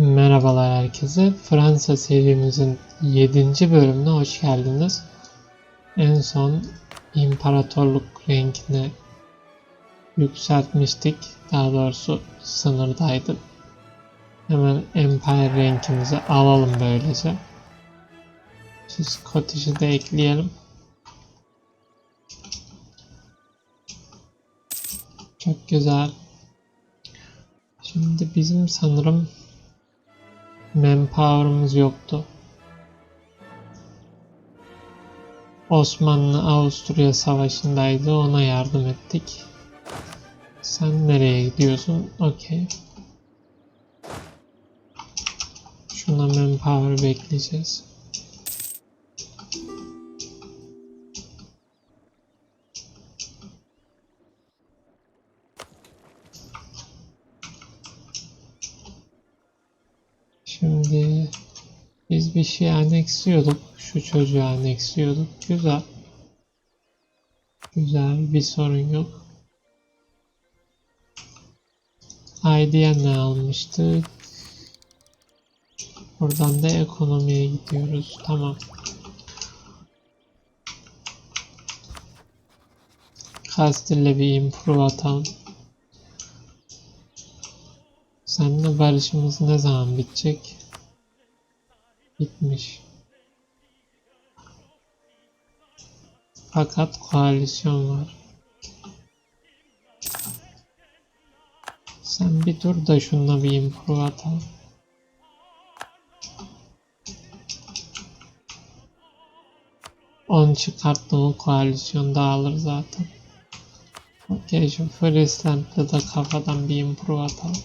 Merhabalar herkese. Fransa serimizin 7. bölümüne hoş geldiniz. En son imparatorluk renkini yükseltmiştik. Daha doğrusu sınırdaydı. Hemen Empire renkimizi alalım böylece. Şu Scottish'i de ekleyelim. Çok güzel. Şimdi bizim sanırım manpower'ımız yoktu. Osmanlı-Avusturya savaşındaydı. Ona yardım ettik. Sen nereye gidiyorsun? Okey. Şuna manpower bekleyeceğiz. Şey anneksiyorduk. Şu çocuğu anneksiyorduk. Güzel. Güzel. Bir sorun yok. ID'ye ne almıştık? Buradan da ekonomiye gidiyoruz. Tamam. Kastil'le bir improve atalım. Seninle barışımız ne zaman bitecek? Bitmiş. Fakat koalisyon var. Sen bir dur da şununla bir improve atalım. On çıkarttı mı koalisyon dağılır zaten. Okey şu Friesland'da da kafadan bir improve atalım.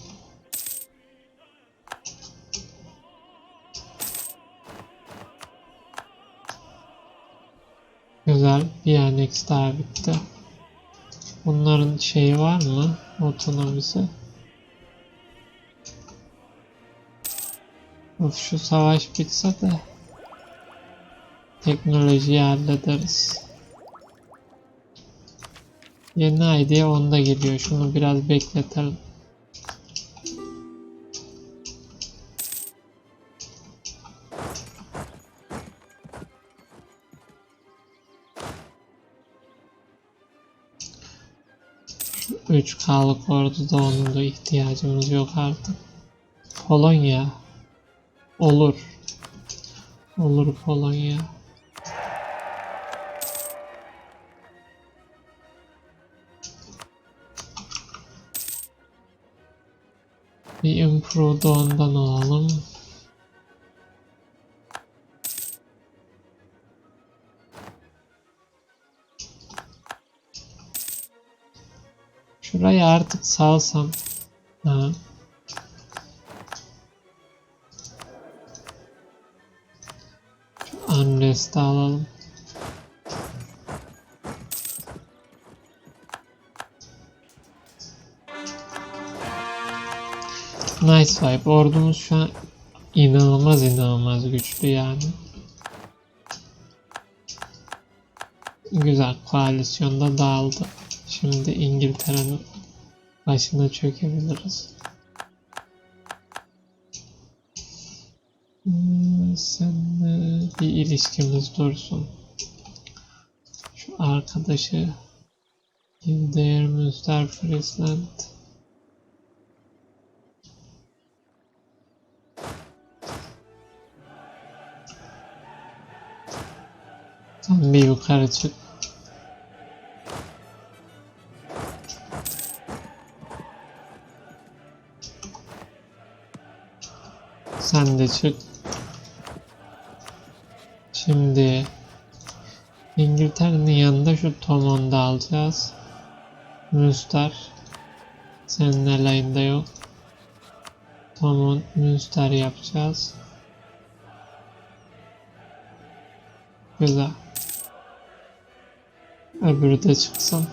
Annex daha bitti. Bunların şeyi var mı? Otonomisi. Of şu savaş bitse de teknolojiyi hallederiz. Yeni idea onda geliyor. Şunu biraz bekletelim. 3K'lık orduda onun da ihtiyacımız yok artık. Polonya. Olur. Olur Polonya. Bir improve da ondan alalım. Şurayı artık salsam. Ha. Unrest'i alalım. Nice vibe. Ordumuz şu an inanılmaz inanılmaz güçlü yani. Güzel. Koalisyonda dağıldı. Şimdi İngiltere'nin başına çökebiliriz. Hmm, Seninle bir ilişkimiz dursun. Şu arkadaşı Hildeyer Münster Friesland Sen bir yukarı çık. Sen de çık. Şimdi İngiltere'nin yanında şu Tomon'u da alacağız. Münster. Senin elayında yok. Tomon Münster yapacağız. Güzel. Öbürü de çıksın.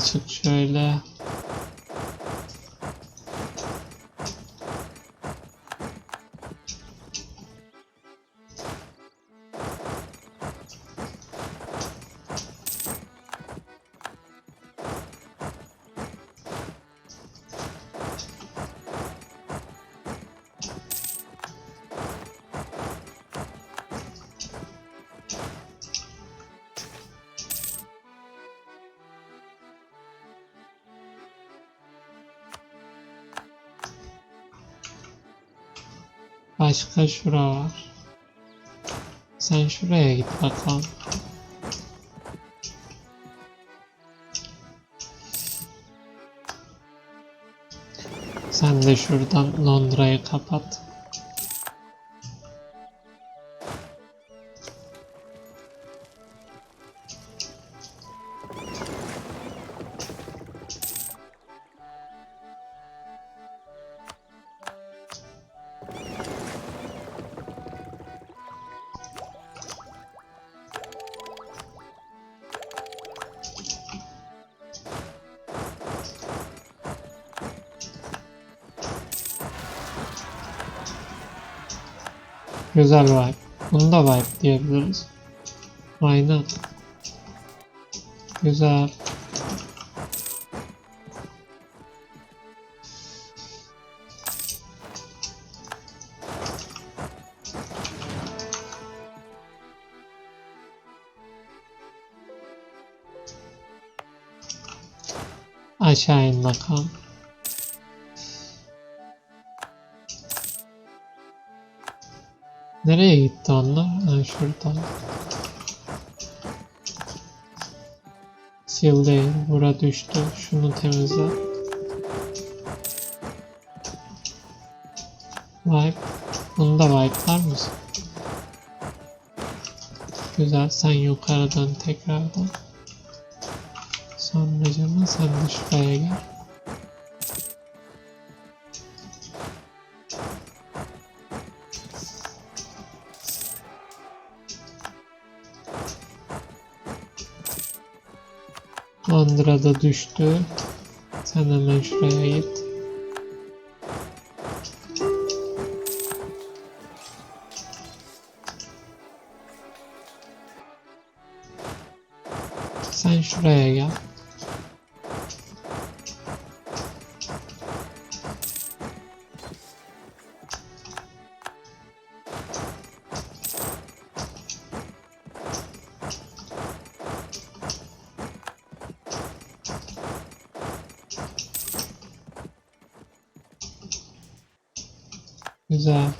Çık şöyle. Başka şura var. Sen şuraya git bakalım. Sen de şuradan Londra'yı kapat. Güzel vibe. Bunu da vibe diyebiliriz. Aynen. Güzel. Aşağı in bakalım. Nereye gitti onlar? Ha şurada. Sil değil. Bura düştü. Şunu temizle. Wipe. Bunu da wipe'lar mısın? Güzel. Sen yukarıdan tekrardan. Sonra canım sen de şuraya gel. Londra'da düştü. Sen hemen şuraya git. Sen şuraya gel. Güzel.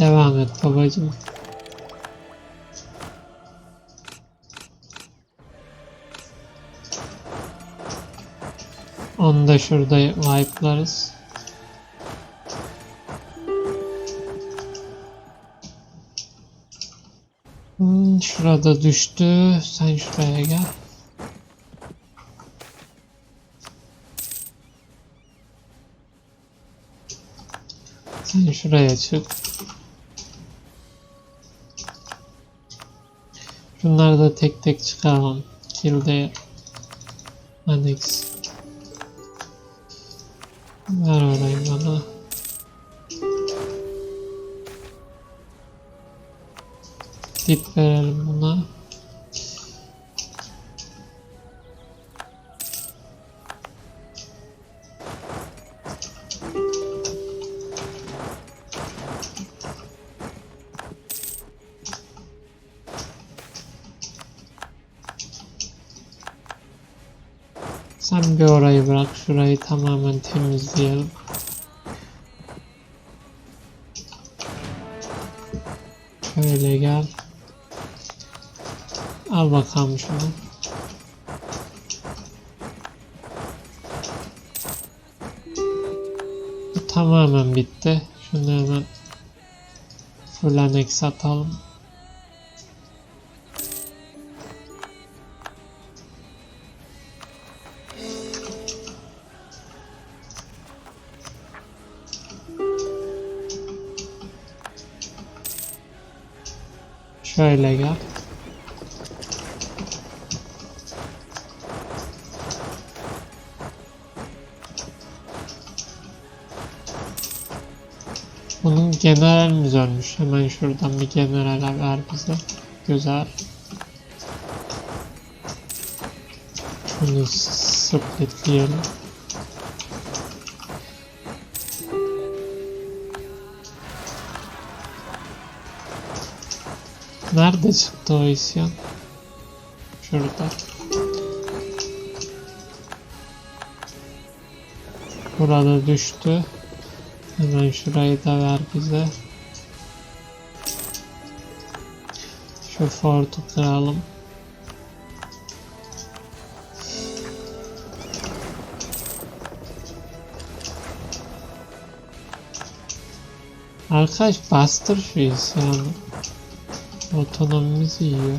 Devam et babacığım. Onu da şurada wipe'larız. Şurada düştü. Sen şuraya gel. Sen şuraya çık. Şunları da tek tek çıkaralım. Kilde Annex. Ver orayı bana. Tip verelim buna. Sen bir orayı bırak, şurayı tamamen temizleyelim. Şöyle gel. Al bakalım şunu. Bu tamamen bitti. Şunu hemen full annex atalım. Şöyle gel. generalimiz ölmüş. Hemen şuradan bir general ver bize. Güzel. Şunu sepetleyelim. Nerede çıktı o isyan? Şurada. Burada düştü. Hemen şurayı da ver bize. Şu fortu kıralım. Arkadaş bastır şu isyanı. Otonomimizi yiyor.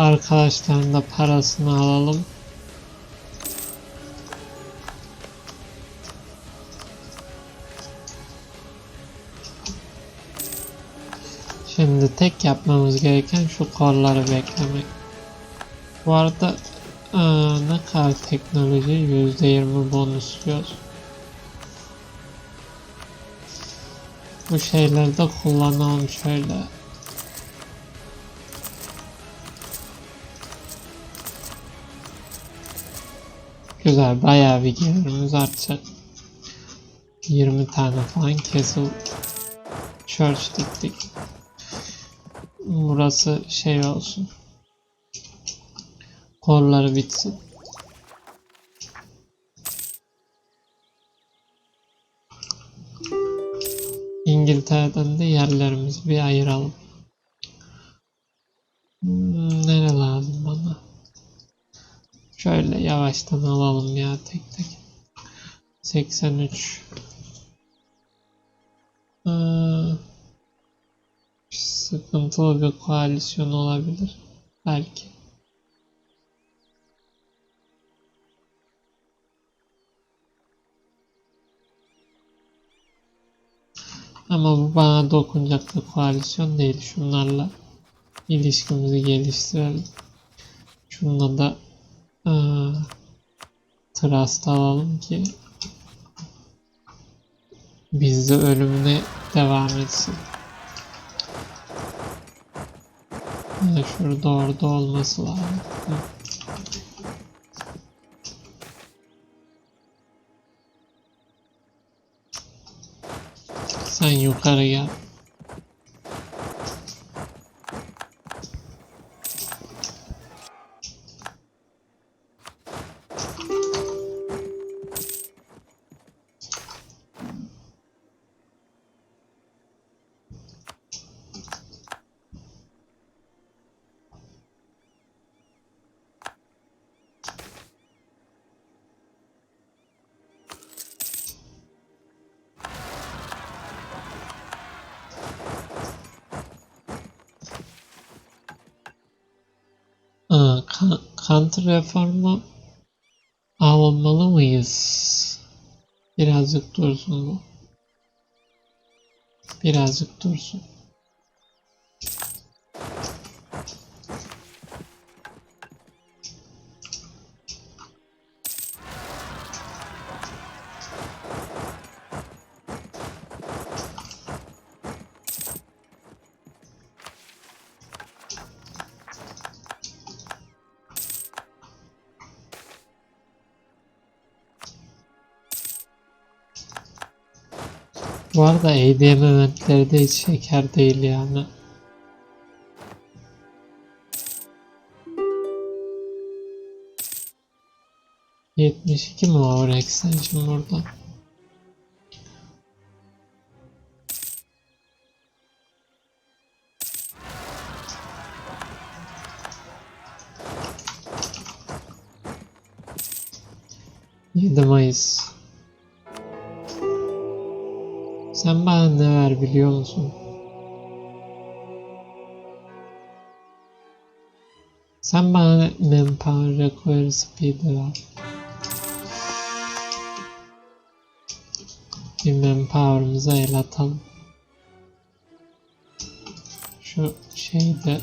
Arkadaşların da parasını alalım. Şimdi tek yapmamız gereken şu kolları beklemek. Bu arada aa, ne kadar teknoloji %20 bonusluyor. Bu şeyleri de kullanalım şöyle. Güzel bayağı bir gelirimiz artacak. 20 tane falan Castle Church diktik. Burası şey olsun. Korları bitsin. İngiltere'den de yerlerimizi bir ayıralım. Hmm, nere lazım bana? Şöyle yavaştan alalım ya tek tek. 83 Ee, sıkıntılı bir koalisyon olabilir. Belki. Ama bu bana dokunacak bir koalisyon değil. Şunlarla ilişkimizi geliştirelim. Şununla da aa, trust alalım ki bizde ölümüne devam etsin. Yani şurada orada olması lazım. Hı. Sen yukarı gel. Counter reformu almalı mıyız? Birazcık dursun bu. Birazcık dursun. Arada ADM eventleri de hiç şeker değil yani. Yetmiş iki mi var extension burada? Yedi Mayıs. Sen bana ne ver biliyor musun? Sen bana manpower require speed'i ver. Bir manpower'ımıza el atalım. Şu şeyi de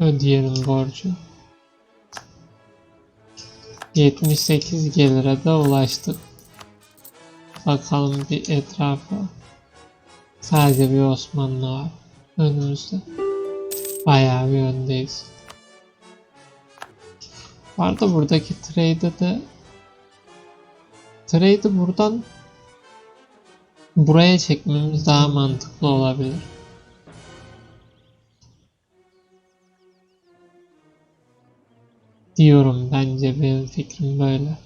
ödeyelim borcu. 78 gelire de ulaştık. Bakalım bir etrafa. Sadece bir Osmanlı var önümüzde. Bayağı bir öndeyiz. Bu arada buradaki trade'e de trade'i buradan buraya çekmemiz daha mantıklı olabilir. Diyorum bence benim fikrim böyle.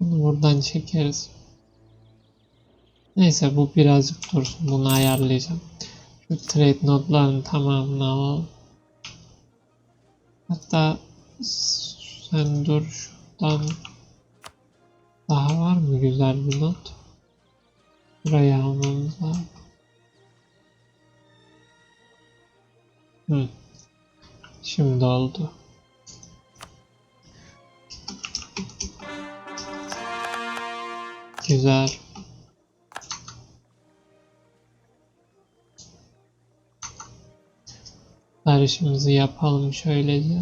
Bunu buradan çekeriz. Neyse bu birazcık dursun. Bunu ayarlayacağım. Şu trade notların tamamını alalım. Hatta sen dur şuradan daha var mı güzel bir not? Burayı almamız lazım. Hı. Şimdi oldu. Güzel. Karışımızı yapalım şöylece.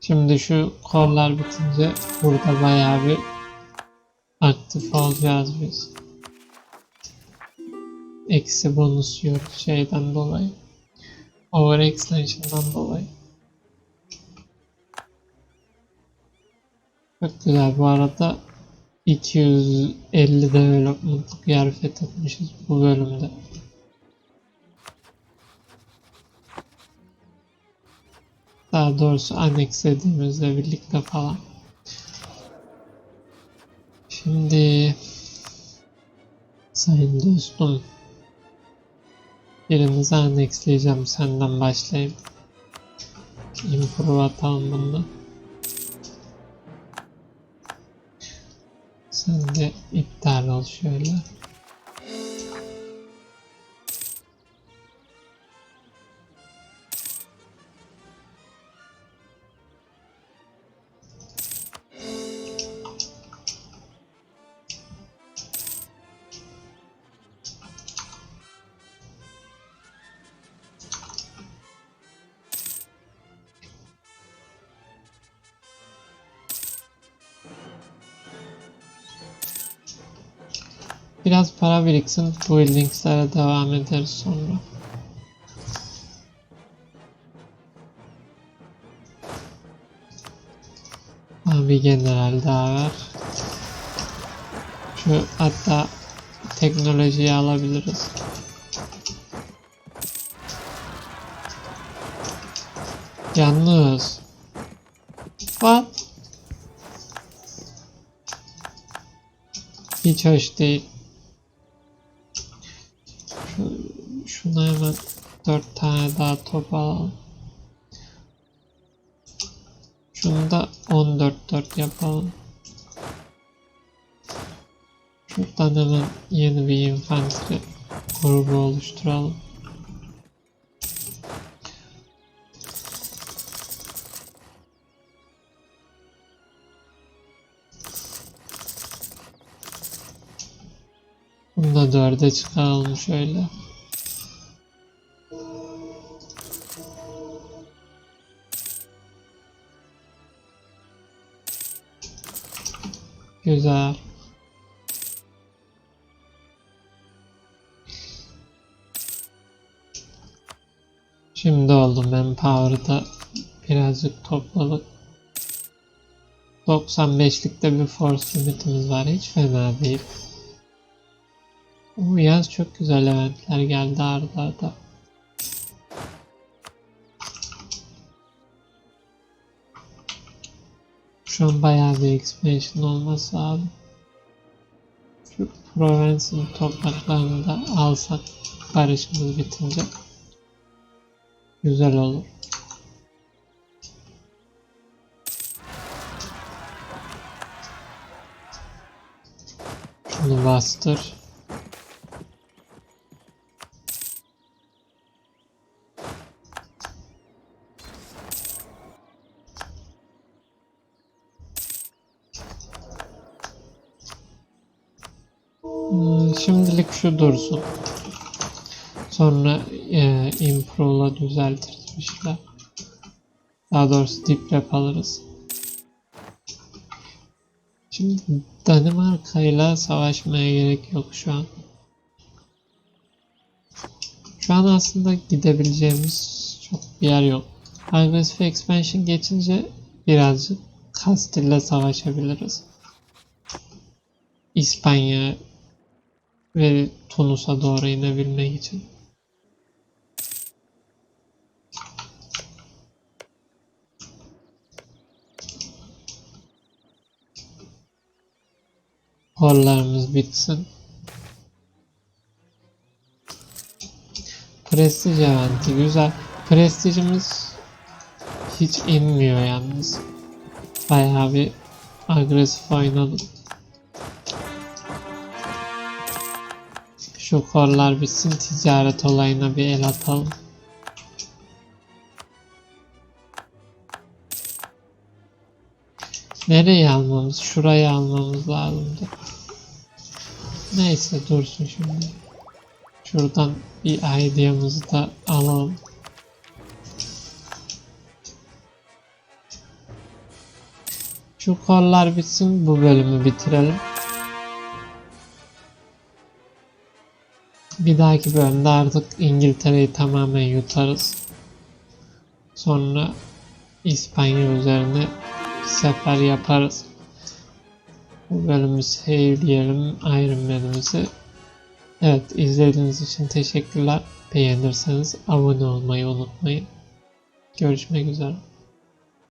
Şimdi şu kollar bitince burada bayağı bir aktif olacağız biz. Eksi bonus yiyoruz şeyden dolayı. Overextension'dan dolayı. Çok güzel bu arada 250 development'lık yer fethetmişiz bu bölümde. Daha doğrusu annexlediğimizle birlikte falan. Şimdi sayın dostum birinizi annexleyeceğim senden başlayayım. Improve atalım bunu. Sen de iptal ol şöyle. Biraz para biriksin. Bu buildingslere devam ederiz sonra. Abi general daha ver. Şu hatta teknolojiyi alabiliriz. Yalnız. What? Hiç hoş değil. Alalım. Şunu da 14-4 yapalım. Şuradan hemen yeni bir infantry grubu oluşturalım. Bunu da dörde çıkaralım şöyle. Güzel. Şimdi oldu manpower'ı da birazcık topladık. 95'likte bir force limitimiz var. Hiç fena değil. Bu yaz çok güzel eventler geldi arda arda. Şu bayağı bir expansion olması lazım. Şu Provence'ın topraklarını da alsak barışımız bitince güzel olur. Şunu bastır. Şimdilik şu dursun. Sonra e, improve'la düzeltiriz şeyler. Daha doğrusu rap alırız. Şimdi Danimarka'yla savaşmaya gerek yok şu an. Şu an aslında gidebileceğimiz çok bir yer yok. Aggressive Expansion geçince birazcık Kastil'le savaşabiliriz. İspanya ve Tunus'a doğru inebilmek için. Horlarımız bitsin. Prestij eventi güzel. Prestijimiz hiç inmiyor yalnız. Bayağı bir agresif oynadık. Şu korlar bitsin ticaret olayına bir el atalım. Nereye almamız? Şurayı almamız lazımdı. Neyse dursun şimdi. Şuradan bir ideamızı da alalım. Şu kollar bitsin bu bölümü bitirelim. Bir dahaki bölümde artık İngiltere'yi tamamen yutarız. Sonra İspanya üzerine sefer yaparız. Bu bölümü sevdiyelim Iron Man'imizi. Evet izlediğiniz için teşekkürler. Beğenirseniz abone olmayı unutmayın. Görüşmek üzere.